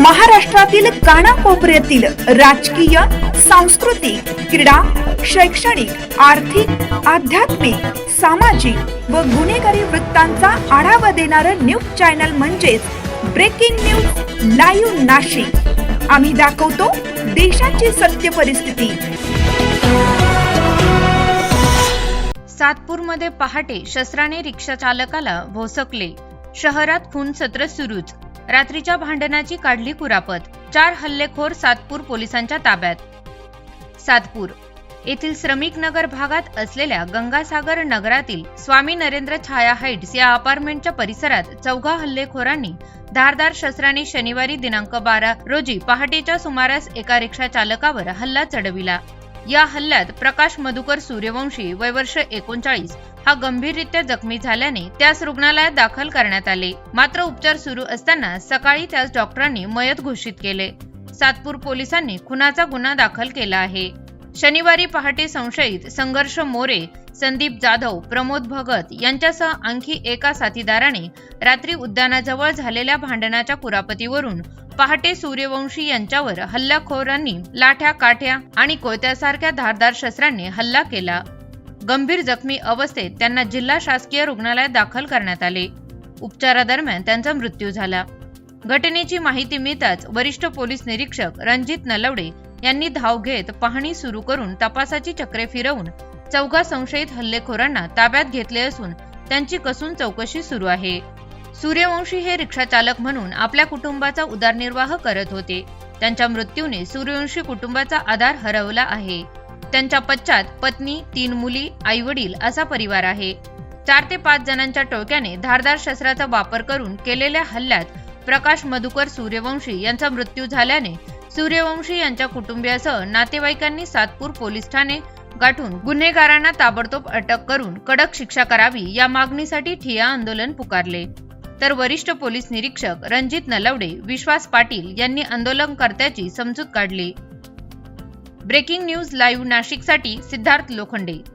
महाराष्ट्रातील कानाकोपऱ्यातील राजकीय सांस्कृतिक क्रीडा शैक्षणिक आर्थिक आध्यात्मिक सामाजिक व गुन्हेगारी वृत्तांचा आढावा देणारं न्यूज चॅनल म्हणजेच ब्रेकिंग न्यूज लाईव्ह नाशिक. आम्ही दाखवतो देशाची सत्य परिस्थिती. सातपूरमध्ये पहाटे शस्त्राने रिक्षा चालकाला भोसकले. शहरात खून सत्र सुरूच. रात्रीच्या भांडणाची काढली कुरापत. चार हल्लेखोर सातपूर पोलिसांच्या ताब्यात. सातपूर येथील श्रमिक नगर भागात असलेल्या गंगासागर नगरातील स्वामी नरेंद्र छाया हाईट्स या अपार्टमेंटच्या परिसरात चौघा हल्लेखोरांनी धारदार शस्त्राने शनिवारी दिनांक बारा रोजी पहाटेच्या सुमारास एका रिक्षा चालकावर हल्ला चढविला. या हल्ल्यात प्रकाश मधुकर सूर्यवंशी वय वर्ष एकोणचाळीस. हा गंभीररित्या जखमी झाल्याने त्यास रुग्णालयात दाखल करण्यात आले. मात्र उपचार सुरू असताना सकाळी त्यास डॉक्टरांनी मयत घोषित केले. सातपूर पोलिसांनी खुनाचा गुन्हा दाखल केला आहे. शनिवारी पहाटे संशयित संघर्ष मोरे संदीप जाधव प्रमोद भगत यांच्यासह आणखी एका साथीदाराने रात्री उद्यानाजवळ झालेल्या भांडणाच्या कुरापतीवरून पहाटे सूर्यवंशी यांच्यावर हल्लाखोरांनी लाठ्या काठ्या आणि कोयत्यासारख्या धारदार शस्त्रांनी हल्ला केला. गंभीर जखमी अवस्थेत त्यांना जिल्हा शासकीय रुग्णालयात दाखल करण्यात आले. उपचारादरम्यान त्यांचा मृत्यू झाला. घटनेची माहिती मिळताच वरिष्ठ पोलीस निरीक्षक रणजित नलवडे यांनी धाव घेत पाहणी सुरू करून तपासाची चक्रे फिरवून चौघा संशयित हल्लेखोरांना ताब्यात घेतले असून त्यांची कसून चौकशी सुरू आहे. सूर्यवंशी हे रिक्षाचालक म्हणून आपल्या कुटुंबाचा उदरनिर्वाह करत होते. त्यांच्या मृत्यूने सूर्यवंशी कुटुंबाचा आधार हरवला आहे. त्यांच्या पश्चात पत्नी तीन मुली आई वडील असा परिवार आहे. चार ते पाच जणांच्या टोळक्याने धारदार शस्त्राचा वापर करून केलेल्या हल्ल्यात प्रकाश मधुकर सूर्यवंशी यांचा मृत्यू झाल्याने सूर्यवंशी यांच्या कुटुंबियासह नातेवाईकांनी सातपूर पोलीस ठाणे गाठून गुन्हेगारांना ताबडतोब अटक करून कडक शिक्षा करावी या मागणीसाठी ठिया आंदोलन पुकारले. तर वरिष्ठ पोलीस निरीक्षक रणजित नलवडे विश्वास पाटील यांनी आंदोलनकर्त्याची समजूत काढली. ब्रेकिंग न्यूज लाईव्ह नाशिकसाठी सिद्धार्थ लोखंडे.